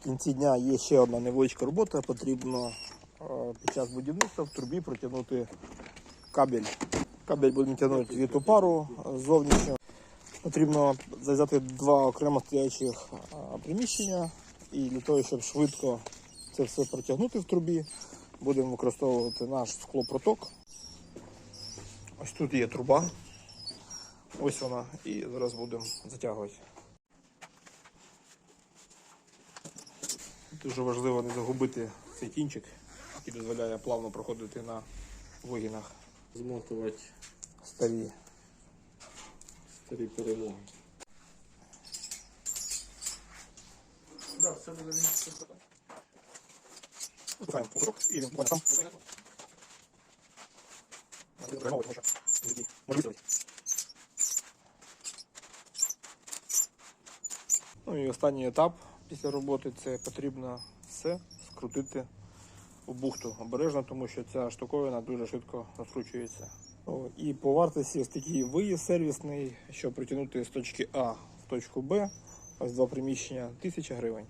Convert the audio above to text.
В кінці дня є ще одна невеличка робота. Потрібно е, під час будівництва в трубі протягнути кабель. Кабель будемо тягнути від опару е, зовнішньо. Потрібно зав'язати два окремо стоячих е, приміщення. І для того, щоб швидко це все протягнути в трубі, будемо використовувати наш склопроток. Ось тут є труба. Ось вона. І зараз будемо затягувати. Дуже важливо не загубити цей кінчик, який дозволяє плавно проходити на вигінах Змотувати старі. старі перемоги. І йдемо буквально там. Може виставити. Ну і останній етап після роботи це потрібно все скрутити в бухту обережно, тому що ця штуковина дуже швидко розкручується. І по вартості ось такий виїзд сервісний, щоб притягнути з точки А в точку Б, ось два приміщення, 1000 гривень.